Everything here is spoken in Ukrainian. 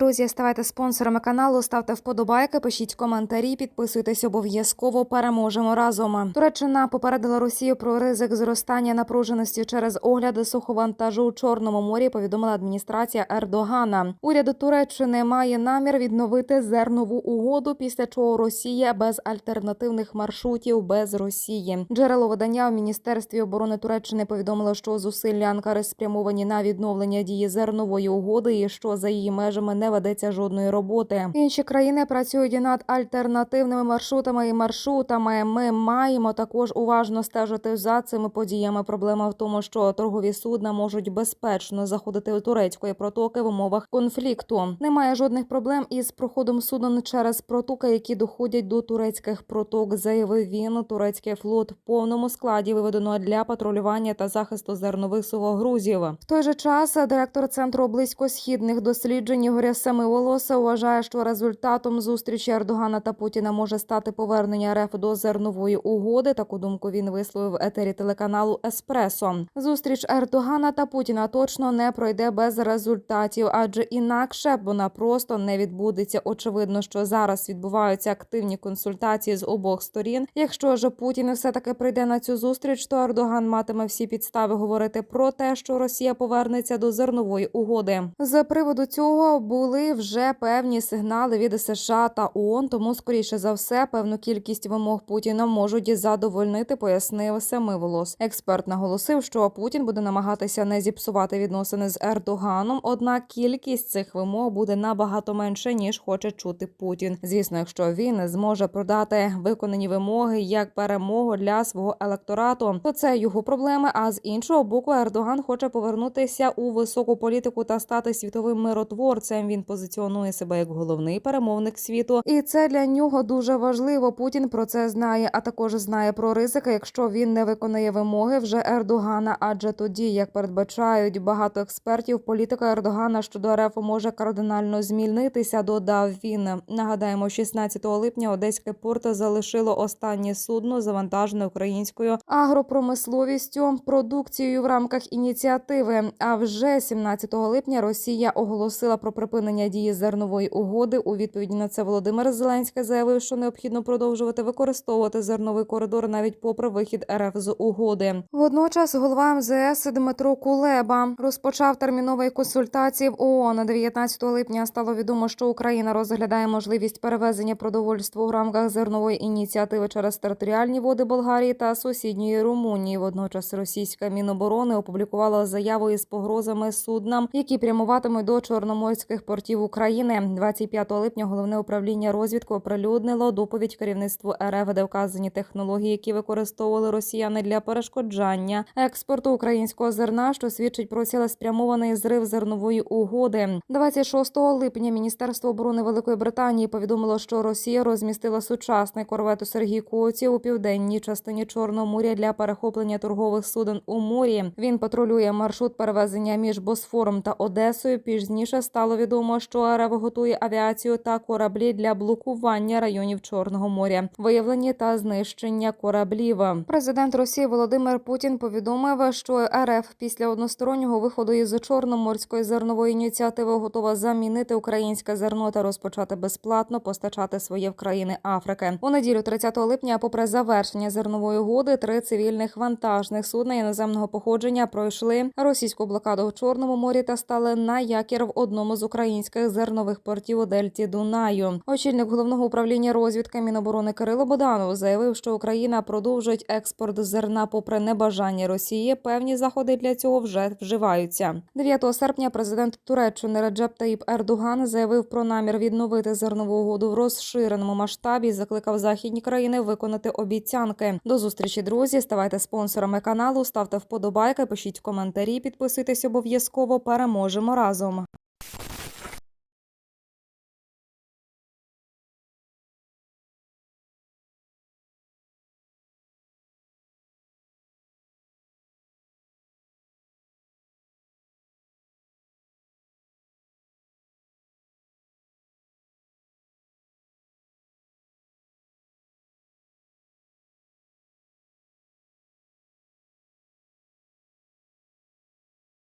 Друзі, ставайте спонсорами каналу, ставте вподобайки, пишіть коментарі, підписуйтесь обов'язково. Переможемо разом. Туреччина попередила Росію про ризик зростання напруженості через огляди суховантажу у Чорному морі. Повідомила адміністрація Ердогана. Уряд Туреччини має намір відновити зернову угоду, після чого Росія без альтернативних маршрутів без Росії. Джерело видання в міністерстві оборони Туреччини повідомило, що зусилля Анкари спрямовані на відновлення дії зернової угоди, і що за її межами не ведеться жодної роботи. Інші країни працюють над альтернативними маршрутами і маршрутами. Ми маємо також уважно стежити за цими подіями. Проблема в тому, що торгові судна можуть безпечно заходити у турецької протоки в умовах конфлікту. Немає жодних проблем із проходом суден через протоки, які доходять до турецьких проток. Заявив він. Турецький флот в повному складі виведено для патрулювання та захисту зернових сухогрузів. В той же час директор центру близькосхідних досліджень Ігоря Семиволоса вважає, що результатом зустрічі Ердогана та Путіна може стати повернення РФ до зернової угоди. Таку думку він висловив в етері телеканалу Еспресо. Зустріч Ердогана та Путіна точно не пройде без результатів, адже інакше вона просто не відбудеться. Очевидно, що зараз відбуваються активні консультації з обох сторін. Якщо ж Путін все таки прийде на цю зустріч, то Ердоган матиме всі підстави говорити про те, що Росія повернеться до зернової угоди. З приводу цього були вже певні сигнали від США та ООН, тому скоріше за все певну кількість вимог Путіна можуть задовольнити, пояснив Семиволос. Експерт наголосив, що Путін буде намагатися не зіпсувати відносини з Ердоганом. Однак кількість цих вимог буде набагато менше ніж хоче чути Путін. Звісно, якщо він зможе продати виконані вимоги як перемогу для свого електорату, то це його проблеми. А з іншого боку, Ердоган хоче повернутися у високу політику та стати світовим миротворцем. Він позиціонує себе як головний перемовник світу, і це для нього дуже важливо. Путін про це знає, а також знає про ризики, якщо він не виконає вимоги вже Ердогана. Адже тоді, як передбачають багато експертів, політика Ердогана щодо РФ може кардинально змінитися. Додав він. Нагадаємо, 16 липня Одеське порт залишило останнє судно, завантажене українською агропромисловістю продукцією в рамках ініціативи. А вже 17 липня Росія оголосила про припинення дії зернової угоди. У відповіді на це Володимир Зеленський заявив, що необхідно продовжувати використовувати зерновий коридор навіть попри вихід РФ з угоди. Водночас голова МЗС Дмитро Кулеба розпочав термінові консультації в ООН. 19 липня стало відомо, що Україна розглядає можливість перевезення продовольства у рамках зернової ініціативи через територіальні води Болгарії та сусідньої Румунії. Водночас російська міноборони опублікувала заяву із погрозами суднам, які прямуватимуть до чорноморських портів України. 25 липня головне управління розвідки оприлюднило доповідь керівництву РФ, де вказані технології, які використовували росіяни для перешкоджання експорту українського зерна, що свідчить про цілеспрямований зрив зернової угоди. 26 липня Міністерство оборони Великої Британії повідомило, що Росія розмістила сучасний корвет у Сергій Коці у південній частині Чорного моря для перехоплення торгових суден у морі. Він патрулює маршрут перевезення між Босфором та Одесою. Пізніше стало відомо, що РФ готує авіацію та кораблі для блокування районів Чорного моря, виявлення та знищення кораблів. Президент Росії Володимир Путін повідомив, що РФ після одностороннього виходу із чорноморської зернової ініціативи готова замінити українське зерно та розпочати безплатно постачати своє в країни Африки. У неділю 30 липня, попри завершення зернової угоди, три цивільних вантажних судна іноземного походження пройшли російську блокаду в Чорному морі та стали на якір в одному з українських зернових портів у дельті Дунаю. Очільник головного управління розвідки Міноборони Кирило Боданов заявив, що Україна продовжить експорт зерна попри небажання Росії. Певні заходи для цього вже вживаються. 9 серпня президент Туреччини Реджеп Таїп Ердоган заявив про намір відновити зернову угоду в розширеному масштабі. Закликав західні країни виконати обіцянки. До зустрічі, друзі. Ставайте спонсорами каналу, ставте вподобайки, пишіть коментарі, підписуйтесь обов'язково. Переможемо разом.